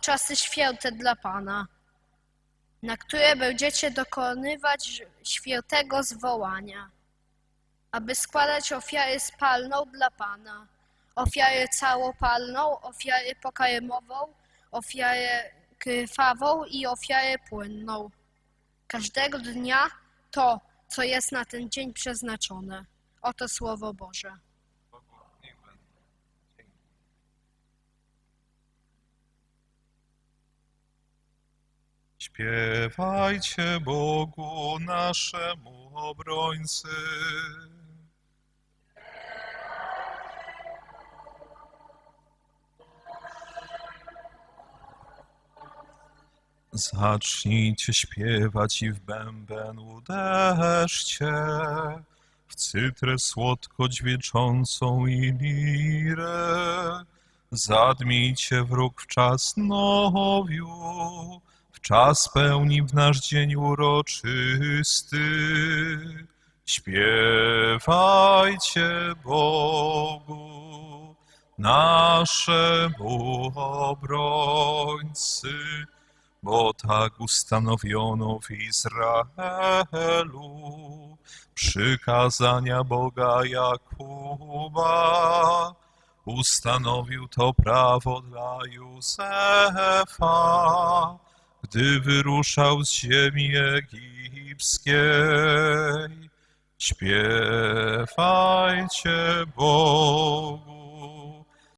czasy święte dla Pana, na które będziecie dokonywać świętego zwołania, aby składać ofiarę spalną dla Pana, ofiarę całopalną, ofiarę pokarmową, ofiarę krwawą i ofiarę płynną. Każdego dnia to, co jest na ten dzień przeznaczone. Oto Słowo Boże. Śpiewajcie Bogu naszemu obrońcy. Zacznijcie śpiewać i w bęben uderzcie, w cytrę słodko dźwięczącą i lirę. Zadmijcie wróg w czas nowiu, czas pełni w nasz dzień uroczysty. Śpiewajcie Bogu, naszemu obrońcy, bo tak ustanowiono w Izraelu przykazania Boga Jakuba. Ustanowił to prawo dla Józefa, gdy wyruszał z ziemi egipskiej. Śpiewajcie Bogu.